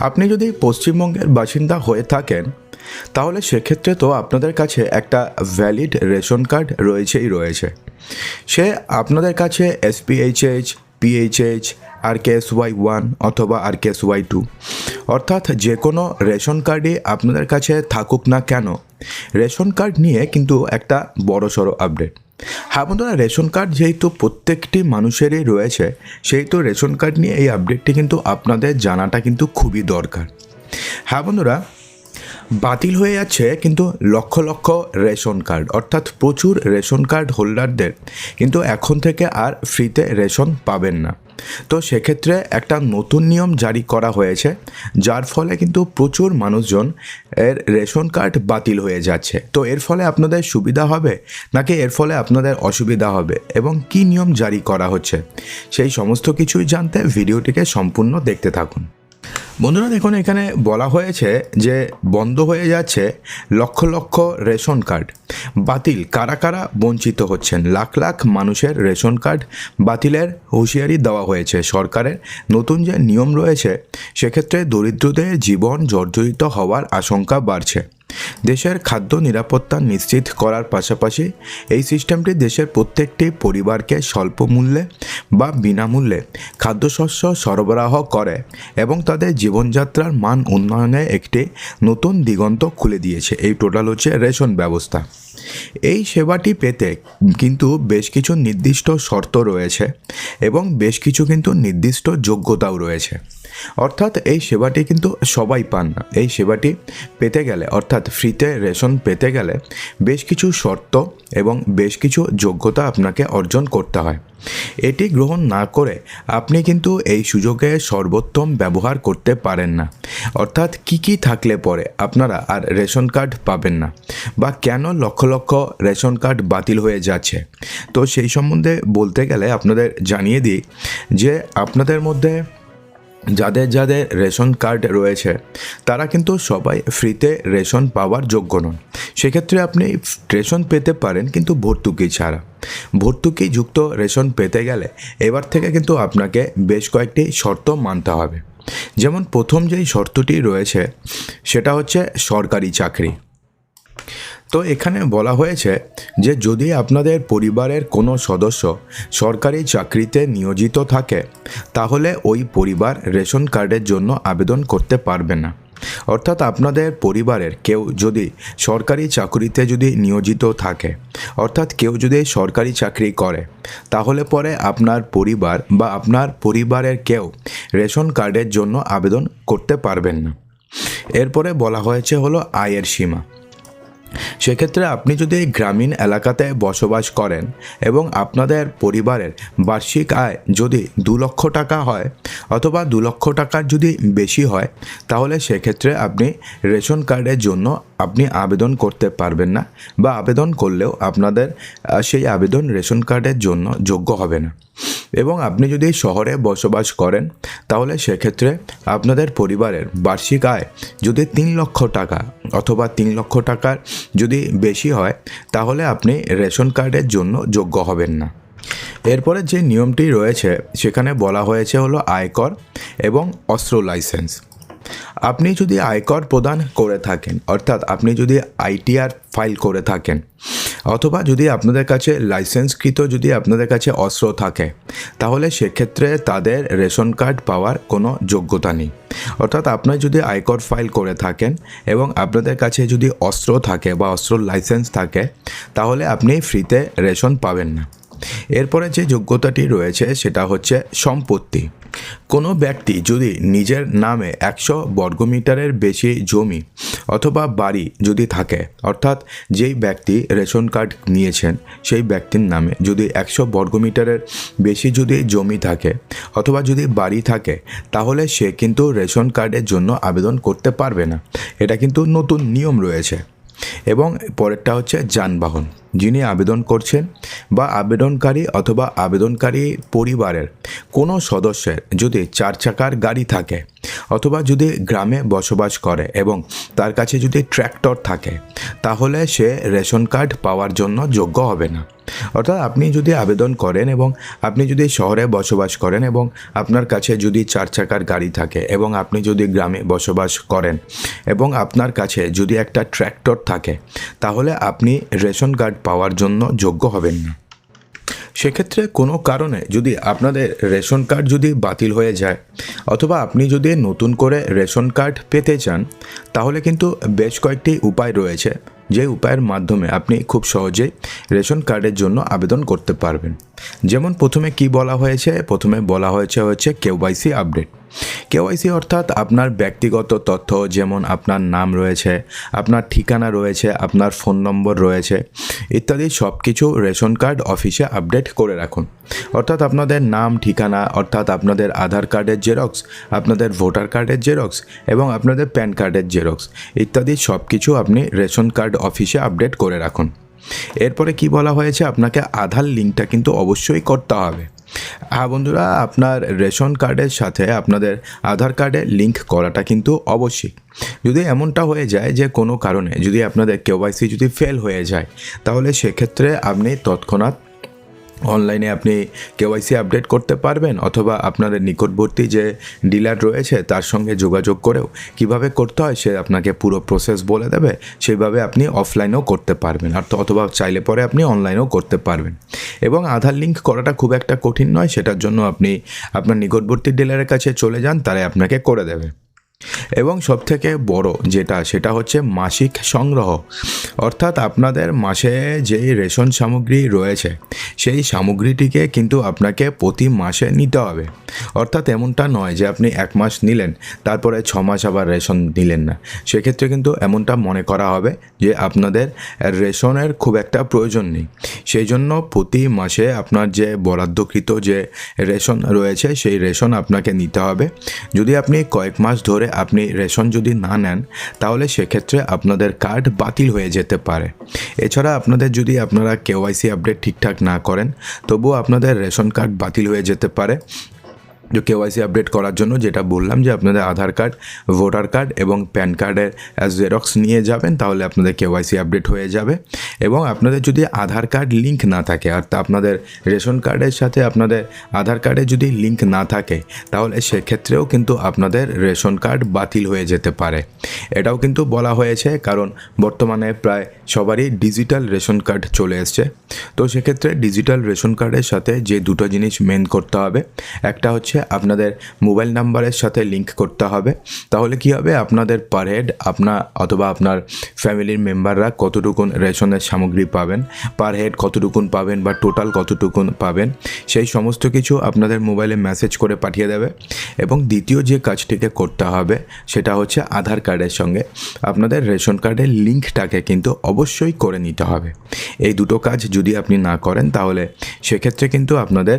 আপনি যদি পশ্চিমবঙ্গের বাসিন্দা হয়ে থাকেন, তাহলে সেক্ষেত্রে তো আপনাদের কাছে একটা ভ্যালিড রেশন কার্ড রয়েছেই রয়েছে। সে আপনাদের কাছে SPHH PHH R K S Y one অথবা R K S Y two অর্থাৎ যে কোনো রেশন কার্ডই আপনাদের কাছে থাকুক না কেন, রেশন কার্ড নিয়ে কিন্তু একটা বড়সড় আপডেট হ্যাঁ বন্ধুরা, রেশন কার্ড যেহেতু প্রত্যেকটি মানুষেরই রয়েছে, সেহেতু রেশন কার্ড নিয়ে এই আপডেটটি কিন্তু আপনাদের জানাটা কিন্তু খুবই দরকার। হ্যাঁ বন্ধুরা বাতিল হয়ে যাচ্ছে কিন্তু লক্ষ লক্ষ রেশন কার্ড, অর্থাৎ প্রচুর রেশন কার্ড হোল্ডারদের। কিন্তু এখন থেকে আর ফ্রিতে রেশন পাবেন না। তো সেক্ষেত্রে একটা নতুন নিয়ম জারি করা হয়েছে, যার ফলে কিন্তু প্রচুর মানুষজন এর রেশন কার্ড বাতিল হয়ে যাচ্ছে। তো এর ফলে আপনাদের সুবিধা হবে, নাকি এর ফলে আপনাদের অসুবিধা হবে, এবং কি নিয়ম জারি করা হচ্ছে? সেই সমস্ত কিছুই জানতে ভিডিওটিকে সম্পূর্ণ দেখতে থাকুন। বন্ধুরা দেখুন, এখানে বলা হয়েছে যে বন্ধ হয়ে যাচ্ছে লক্ষ লক্ষ রেশন কার্ড। বাতিল, কারা কারা বঞ্চিত হচ্ছেন? লাখ লাখ মানুষের রেশন কার্ড বাতিলের হুঁশিয়ারি দেওয়া হয়েছে সরকারের। নতুন যে নিয়ম রয়েছে, সেক্ষেত্রে দরিদ্রদের জীবন জর্জরিত হওয়ার আশঙ্কা বাড়ছে। দেশের খাদ্য নিরাপত্তা নিশ্চিত করার পাশাপাশি এই সিস্টেমটি দেশের প্রত্যেকটি পরিবারকে স্বল্প মূল্যে বা বিনামূল্যে খাদ্যশস্য সরবরাহ করে এবং তাদের জীবনযাত্রার মান উন্নয়নে একটি নতুন দিগন্ত খুলে দিয়েছে। এই টোটাল হচ্ছে রেশন ব্যবস্থা। এই সেবাটি পেতে কিন্তু বেশ কিছু নির্দিষ্ট শর্ত রয়েছে এবং বেশ কিছু কিন্তু নির্দিষ্ট যোগ্যতাও রয়েছে। অর্থাৎ এই সেবাটি কিন্তু সবাই পান না। এই সেবাটি পেতে গেলে, অর্থাৎ ফ্রিতে রেশন পেতে গেলে বেশ কিছু শর্ত এবং বেশ কিছু যোগ্যতা আপনাকে অর্জন করতে হয়। এটি গ্রহণ না করে আপনি কিন্তু এই সুযোগে সর্বোত্তম ব্যবহার করতে পারেন না। অর্থাৎ কি কি থাকলে পরে আপনারা আর রেশন কার্ড পাবেন না বা কেন লক্ষ লক্ষ রেশন কার্ড বাতিল হয়ে যাচ্ছে। তো সেই সম্বন্ধে বলতে গেলে আপনাদের জানিয়ে দিই যে আপনাদের মধ্যে যাদের যাদের রেশন কার্ড রয়েছে, তারা কিন্তু সবাই ফ্রিতে রেশন পাওয়ার যোগ্য নন। সেক্ষেত্রে আপনি রেশন পেতে পারেন কিন্তু ভর্তুকি ছাড়া। ভর্তুকি যুক্ত রেশন পেতে গেলে এবার থেকে কিন্তু আপনাকে বেশ কয়েকটি শর্ত মানতে হবে। যেমন প্রথম যেই শর্তটি রয়েছে, সেটা হচ্ছে সরকারি চাকরি। তো এখানে বলা হয়েছে যে যদি আপনাদের পরিবারের কোনো সদস্য সরকারি চাকরিতে নিয়োজিত থাকে, তাহলে ওই পরিবার রেশন কার্ডের জন্য আবেদন করতে পারবে না। অর্থাৎ আপনাদের পরিবারের কেউ যদি সরকারি চাকরিতে যদি নিয়োজিত থাকে, অর্থাৎ কেউ যদি সরকারি চাকরি করে, তাহলে পরে আপনার পরিবার বা আপনার পরিবারের কেউ রেশন কার্ডের জন্য আবেদন করতে পারবেন না। এরপরে বলা হয়েছে হলো আয়ের সীমা। সেক্ষেত্রে আপনি যদি গ্রামীণ এলাকাতে বসবাস করেন এবং আপনাদের পরিবারের বার্ষিক আয় যদি দু লক্ষ টাকা হয় অথবা দু লক্ষ টাকার যদি বেশি হয়, তাহলে সেক্ষেত্রে আপনি রেশন কার্ডের জন্য আপনি আবেদন করতে পারবেন না বা আবেদন করলেও আপনাদের সেই আবেদন রেশন কার্ডের জন্য যোগ্য হবে না। এবং আপনি যদি শহরে বসবাস করেন, তাহলে সেক্ষেত্রে আপনাদের পরিবারের বার্ষিক আয় যদি তিন লক্ষ টাকা অথবা তিন লক্ষ টাকার যদি বেশি হয়, তাহলে আপনি রেশন কার্ডের জন্য যোগ্য হবেন না। এরপরে যে নিয়মটি রয়েছে, সেখানে বলা হয়েছে হলো আয়কর এবং অস্ত্র লাইসেন্স। আপনি যদি আয়কর প্রদান করে থাকেন, অর্থাৎ আপনি যদি আইটিআর ফাইল করে থাকেন অথবা যদি আপনাদের কাছে লাইসেন্সকৃত যদি আপনাদের কাছে অস্ত্র থাকে, তাহলে সেক্ষেত্রে তাদের রেশন কার্ড পাওয়ার কোনো যোগ্যতা নেই। অর্থাৎ আপনার যদি আয়কর ফাইল করে থাকেন এবং আপনাদের কাছে যদি অস্ত্র থাকে বা অস্ত্র লাইসেন্স থাকে, তাহলে আপনি ফ্রিতে রেশন পাবেন না। এরপরে যে যোগ্যতাটি রয়েছে, সেটা হচ্ছে সম্পত্তি। কোনো ব্যক্তি যদি নিজের নামে একশো বর্গমিটারের বেশি জমি অথবা বাড়ি যদি থাকে, অর্থাৎ যেই ব্যক্তি রেশন কার্ড নিয়েছেন, সেই ব্যক্তির নামে যদি একশো বর্গমিটারের বেশি যদি জমি থাকে অথবা যদি বাড়ি থাকে, তাহলে সে কিন্তু রেশন কার্ডের জন্য আবেদন করতে পারবে না। এটা কিন্তু নতুন নিয়ম রয়েছে। এবং পরেরটা হচ্ছে যানবাহন। যিনি আবেদন করছেন বা আবেদনকারী অথবা আবেদনকারী পরিবারের কোনো সদস্যের যদি চার চাকার গাড়ি থাকে অথবা যদি গ্রামে বসবাস করে এবং তার কাছে যদি ট্র্যাক্টর থাকে, তাহলে সে রেশন কার্ড পাওয়ার জন্য যোগ্য হবে না। অর্থাৎ আপনি যদি আবেদন করেন এবং আপনি যদি শহরে বসবাস করেন এবং আপনার কাছে যদি চার চাকার গাড়ি থাকে এবং আপনি যদি গ্রামে বসবাস করেন এবং আপনার কাছে যদি একটা ট্র্যাক্টর থাকে, তাহলে আপনি রেশন কার্ড পাওয়ার জন্য যোগ্য হবেন না। সেক্ষেত্রে কোনো কারণে যদি আপনাদের রেশন কার্ড যদি বাতিল হয়ে যায় অথবা আপনি যদি নতুন করে রেশন কার্ড পেতে চান, তাহলে কিন্তু বেশ কয়েকটি উপায় রয়েছে যে উপায়ের মাধ্যমে আপনি খুব সহজেই রেশন কার্ডের জন্য আবেদন করতে পারবেন। যেমন প্রথমে কি বলা হয়েছে? প্রথমে বলা হয়েছে হচ্ছে কেওয়াইসি আপডেট। কেওয়াইসি অর্থাৎ আপনার ব্যক্তিগত তথ্য, যেমন আপনার নাম রয়েছে, আপনার ঠিকানা রয়েছে, আপনার ফোন নম্বর রয়েছে, ইত্যাদি সব কিছু রেশন কার্ড অফিসে আপডেট করে রাখুন। অর্থাৎ আপনাদের নাম, ঠিকানা, অর্থাৎ আপনাদের আধার কার্ডের জেরক্স, আপনাদের ভোটার কার্ডের জেরক্স এবং আপনাদের প্যান কার্ডের জেরক্স, ইত্যাদি সব কিছু আপনি রেশন কার্ড অফিসে আপডেট করে রাখুন। এরপরে কি বলা হয়েছে? আপনাকে আধার লিঙ্কটা কিন্তু অবশ্যই করতে হবে। বন্ধুরা, আপনার রেশন কার্ডের সাথে আপনাদের আধার কার্ডে লিঙ্ক করাটা কিন্তু অবশ্যই। যদি এমনটা হয়ে যায় যে কোনো কারণে যদি আপনাদের কেওয়াইসি যদি ফেল হয়ে যায়, তাহলে সেক্ষেত্রে আপনি তৎক্ষণাৎ অনলাইনে আপনি কেওয়াইসি আপডেট করতে পারবেন অথবা আপনাদের নিকটবর্তী যে ডিলার রয়েছে, তার সঙ্গে যোগাযোগ করেও কীভাবে করতে হয় সে আপনাকে পুরো প্রসেস বলে দেবে। সেইভাবে আপনি অফলাইনেও করতে পারবেন। আর অথবা চাইলে পরে আপনি অনলাইনেও করতে পারবেন। এবং আধার লিঙ্ক করাটা খুব একটা কঠিন নয়, সেটার জন্য আপনি আপনার নিকটবর্তী ডিলারের কাছে চলে যান, তারাই আপনাকে করে দেবে। এবং সবথেকে বড় যেটা, সেটা হচ্ছে মাসিক সংগ্রহ। অর্থাৎ আপনাদের মাসে যেই রেশন সামগ্রী রয়েছে, সেই সামগ্রীটিকে কিন্তু আপনাকে প্রতি মাসে নিতে হবে। অর্থাৎ এমনটা নয় যে আপনি এক মাস নিলেন, তারপরে ছ মাস আবার রেশন নিলেন না। সেক্ষেত্রে কিন্তু এমনটা মনে করা হবে যে আপনাদের রেশনের খুব একটা প্রয়োজন নেই। সেই জন্য প্রতি মাসে আপনার যে বরাদ্দকৃত যে রেশন রয়েছে, সেই রেশন আপনাকে নিতে হবে। যদি আপনি কয়েক মাস ধরে আপনি রেশন যদি না নেন, তাহলে সেক্ষেত্রে আপনাদের কার্ড বাতিল হয়ে যেতে পারে। এছাড়া আপনাদের যদি আপনারা কেওয়াইসি আপডেট ঠিকঠাক না করেন, তবুও আপনাদের রেশন কার্ড বাতিল হয়ে যেতে পারে। যে কেওয়াইসি আপডেট করার জন্য যেটা বললাম যে আপনাদের আধার কার্ড, ভোটার কার্ড এবং প্যান কার্ডের জেরক্স নিয়ে যাবেন তাহলে আপনাদের কেওয়াইসি আপডেট হয়ে যাবে। এবং আপনাদের যদি আধার কার্ড লিঙ্ক না থাকে, আর আপনাদের রেশন কার্ডের সাথে আপনাদের আধার কার্ডে যদি লিঙ্ক না থাকে, তাহলে সেক্ষেত্রেও কিন্তু আপনাদের রেশন কার্ড বাতিল হয়ে যেতে পারে। এটাও কিন্তু বলা হয়েছে, কারণ বর্তমানে প্রায় সবারই ডিজিটাল রেশন কার্ড চলে এসছে। তো সেক্ষেত্রে ডিজিটাল রেশন কার্ডের সাথে যে দুটো জিনিস মেন করতে হবে, একটা হচ্ছে আপনাদের মোবাইল নাম্বারের সাথে লিঙ্ক করতে হবে। তাহলে কি হবে? আপনাদের পার হেড আপনার অথবা আপনার ফ্যামিলির মেম্বাররা কতটুকুন রেশনের সামগ্রী পাবেন? পার হেড কতটুকুন পাবেন বা টোটাল কতটুকুন পাবেন? সেই সমস্ত কিছু আপনাদের মোবাইলে মেসেজ করে পাঠিয়ে দেবে। এবং দ্বিতীয় যে কাজটিকে করতে হবে, সেটা হচ্ছে আধার কার্ডের সঙ্গে আপনাদের রেশন কার্ডের লিঙ্কটাকে কিন্তু অবশ্যই করে নিতে হবে। এই দুটো কাজ যদি আপনি না করেন, তাহলে সেক্ষেত্রে কিন্তু আপনাদের